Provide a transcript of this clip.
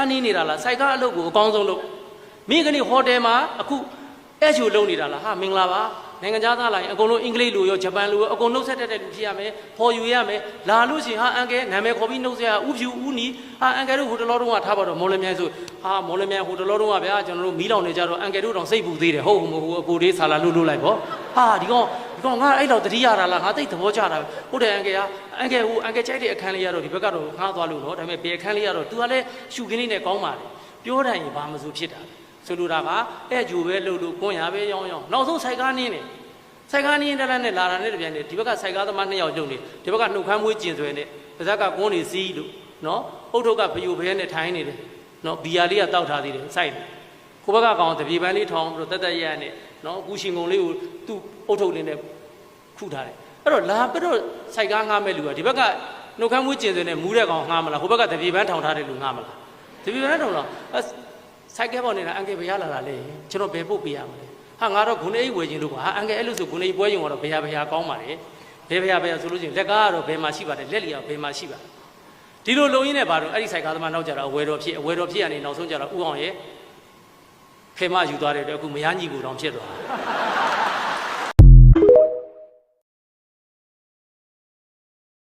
အနည်းနေတာလားစိုက်ကားအလုပ်ကိုအကောင်းဆုံးလုပ်မိကနေ့ဟိုတယ်မှာအခုအဲ့ချိုလုပ်နေတာလားဟာမင်္ဂလာပါနိုင်ငံခြားသားလာရင်အကုန်လုံးအင်္ဂလိပ်လိုရောဂျပန်လိုရောအကုန်နှုတ်ဆက်တတ်တဲ့လူဖြစ်ရမယ်ဖော်ယူရမယ်လာလို့ရှိရင်ဟာအန်ကဲနာမည်ခေါ်ပြီးနှုတ်ဆက်ရဥဖြူဥနီဟာအန်ကဲတို့ဟိုတလောတုန်းကထားပါတော့မော်လမြိုင်ဆိုဟာမော်လမြိုင်ဟိုတလောတုန်းကဗျာကျွန်တော်တို့မီးလောင်နေကြတော့အန်ကဲတို့တောင်စိတ်ပူသေးတယ်ဟုတ်မဟုတ်အကိုလေးဆာလာလို့လို့လိုက်ပေါ့ဟာဒီကောင် ဒီကောင်ငါအဲ့တော့တတိရတာလားငါသိသဘောကျတာဟုတ်တယ်အန်ကဲကအန်ကဲဟိုအန်ကဲကြိုက်တဲ့အခန်းလေးရတော့ဒီဘက်ကတော့ငါသွားလို့နော်ဒါပေမဲ့ဘယ်အခန်းလေးရတော့ तू ကလည်းရှူကင်းလေးနဲ့ကောင်းပါလေပြောတိုင်းရင်ဘာမှမဆိုဖြစ်တာဆိုလိုတာကအဲ့ဂျူပဲလှုပ်လို့ကွန်ရပဲရောင်းရောင်းနောက်ဆုံးစိုက်ကားနင်းနေစိုက်ကားနင်းတက်လက်နဲ့လာတာနဲ့တပြန်နေဒီဘက်ကစိုက်ကားသမားနှစ်ယောက်ကျုံနေဒီဘက်ကနှုတ်ခမ်းမွေးကျင်ဆွဲနေပါဇက်ကကွန်းနေစီးလို့နော်အုတ်ထုတ်ကဖယိုဘဲနဲ့ထိုင်းနေတယ်နော်ဘီယာလေးကတောက်ထားသေးတယ်စိုက်တယ်ကိုဘက်ကကောင်တပြေပန်းလေးထောင်းပြီးတော့တက်တက်ရက်နဲ့နော်အကူရှင်ကုန်လေးကိုသူ့အုတ်ထုတ်လေးနဲ့ ခုထားတယ်အဲ့တော့လာပြီးတော့စိုက်ကားငှားမဲ့လူကဒီဘက်ကနှုတ်ခမ်းမွေးကျင်ဆွဲနဲ့မူးတဲ့ကောင်ငှားမလားဟိုဘက်ကတပြေပန်းထောင်ထားတဲ့လူငှားမလားတပြေပန်းထောင်တော့စိုက်ကဲပေါ်နေတာအန်ကယ်ဘယ်ရလာတာလဲကျွန်တော်ဘယ်ပုတ်ပေးရမလဲဟာငါတော့ဂုဏအိတ်ဝယ်ခြင်းလို့ကွာဟာအန်ကယ်အဲ့လိုဆိုဂုဏအိတ်ပွဲရင်တော့ဘယ်ရဘယ်ရကောင်းပါလေဘယ်ဘယ်ရဘယ်ရဆိုလို့ချင်းလက်ကားကတော့ဘယ်မှာရှိပါတယ်လက်လီကဘယ်မှာရှိပါဒီလိုလုံရင်းနဲ့ပါတော့အဲ့ဒီဆိုင်ကားသမားနောက်ကြတော့အဝယ်တော်ဖြစ်အဝယ်တော်ဖြစ်ရနေနောက်ဆုံးကြတော့ဥအောင်ရဲ့ဖေမယူသွားတဲ့အတွက်အခုမရညီကိုတောင်ဖြစ်သွား